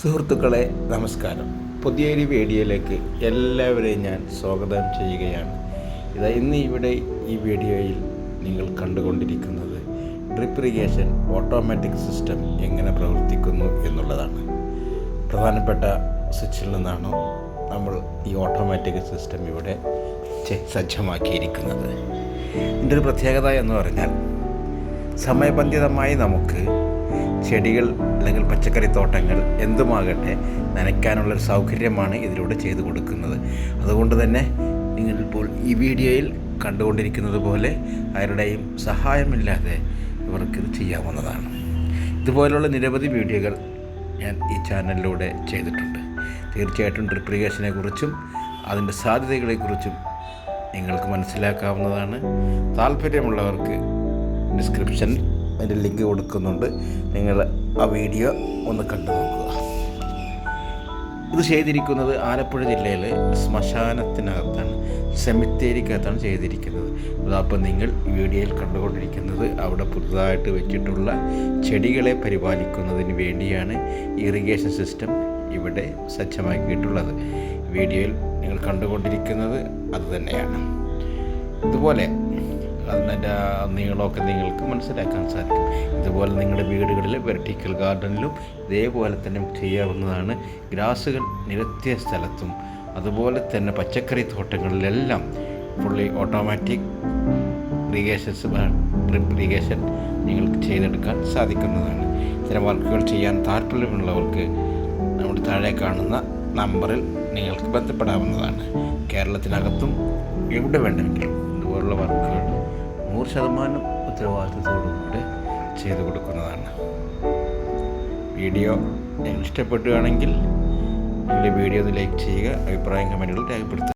സുഹൃത്തുക്കളെ നമസ്കാരം. പുതിയൊരു വീഡിയോയിലേക്ക് എല്ലാവരെയും ഞാൻ സ്വാഗതം ചെയ്യുകയാണ്. ഇതാ ഇന്ന് ഇവിടെ ഈ വീഡിയോയിൽ നിങ്ങൾ കണ്ടുകൊണ്ടിരിക്കുന്നത് ഡ്രിപ്പ് ഇറിഗേഷൻ ഓട്ടോമാറ്റിക് സിസ്റ്റം എങ്ങനെ പ്രവർത്തിക്കുന്നു എന്നുള്ളതാണ്. പ്രധാനപ്പെട്ട സ്വിച്ചിൽ നിന്നാണ് നമ്മൾ ഈ ഓട്ടോമാറ്റിക് സിസ്റ്റം ഇവിടെ സജ്ജമാക്കിയിരിക്കുന്നത്. ഇതിന്റെ ഒരു പ്രത്യേകത എന്ന് പറഞ്ഞാൽ സമയബന്ധിതമായി നമുക്ക് ചെടികൾ അല്ലെങ്കിൽ പച്ചക്കറി തോട്ടങ്ങൾ എന്തുമാകട്ടെ നനയ്ക്കാനുള്ളൊരു സൗകര്യമാണ് ഇതിലൂടെ ചെയ്തു കൊടുക്കുന്നത്. അതുകൊണ്ട് തന്നെ നിങ്ങളിപ്പോൾ ഈ വീഡിയോയിൽ കണ്ടുകൊണ്ടിരിക്കുന്നത് പോലെ ആരുടെയും സഹായമില്ലാതെ ഇവർക്കിത് ചെയ്യാവുന്നതാണ്. ഇതുപോലുള്ള നിരവധി വീഡിയോകൾ ഞാൻ ഈ ചാനലിലൂടെ ചെയ്തിട്ടുണ്ട്. തീർച്ചയായിട്ടും ഡ്രിപ്പ് കുറിച്ചും അതിന്റെ സാധ്യതകളെക്കുറിച്ചും നിങ്ങൾക്ക് മനസ്സിലാക്കാവുന്നതാണ്. താല്പര്യമുള്ളവർക്ക് ഡിസ്ക്രിപ്ഷനിൽ അതിന്റെ ലിങ്ക് കൊടുക്കുന്നുണ്ട്. നിങ്ങൾ ആ വീഡിയോ ഒന്ന് കണ്ടു നോക്കുക. ഇത് ചെയ്തിരിക്കുന്നത് ആലപ്പുഴ ജില്ലയിലെ ശ്മശാനത്തിനകത്താണ് സെമിത്തേരിക്കകത്താണ് ചെയ്തിരിക്കുന്നത്. അതപ്പം നിങ്ങൾ വീഡിയോയിൽ കണ്ടുകൊണ്ടിരിക്കുന്നത് അവിടെ പുതുതായിട്ട് വെച്ചിട്ടുള്ള ചെടികളെ പരിപാലിക്കുന്നതിന് വേണ്ടിയാണ് ഇറിഗേഷൻ സിസ്റ്റം ഇവിടെ സജ്ജമാക്കിയിട്ടുള്ളത്. വീഡിയോയിൽ നിങ്ങൾ കണ്ടുകൊണ്ടിരിക്കുന്നത് അതുതന്നെയാണ് ഇതുപോലെ അതിന്റെ നീളമൊക്കെ നിങ്ങൾക്ക് മനസ്സിലാക്കാൻ സാധിക്കും. ഇതുപോലെ നിങ്ങളുടെ വീടുകളിൽ വെർട്ടിക്കൽ ഗാർഡനിലും ഇതേപോലെ തന്നെ ചെയ്യാവുന്നതാണ്. ഗ്രാസുകൾ നിരത്തിയ സ്ഥലത്തും അതുപോലെ തന്നെ പച്ചക്കറി തോട്ടങ്ങളിലെല്ലാം fully automatic irrigations drip irrigation നിങ്ങൾക്ക് ചെയ്തെടുക്കാൻ സാധിക്കുന്നതാണ്. ഇത്തരം വർക്കുകൾ ചെയ്യാൻ താല്പര്യമുള്ളവർക്ക് നമ്മുടെ താഴെ കാണുന്ന നമ്പറിൽ നിങ്ങൾക്ക് ബന്ധപ്പെടാവുന്നതാണ്. കേരളത്തിനകത്തും എവിടെ വേണമെങ്കിലും ഇതുപോലുള്ള വർക്കുകൾ നൂറ് ശതമാനം ഉത്തരവാദിത്തത്തോടുകൂടെ ചെയ്തു കൊടുക്കുന്നതാണ്. വീഡിയോ ഇഷ്ടപ്പെട്ടുകയാണെങ്കിൽ നിങ്ങളുടെ വീഡിയോ ഒന്ന് ലൈക്ക് ചെയ്യുക അഭിപ്രായം കമന്റുകൾ രേഖപ്പെടുത്തുക.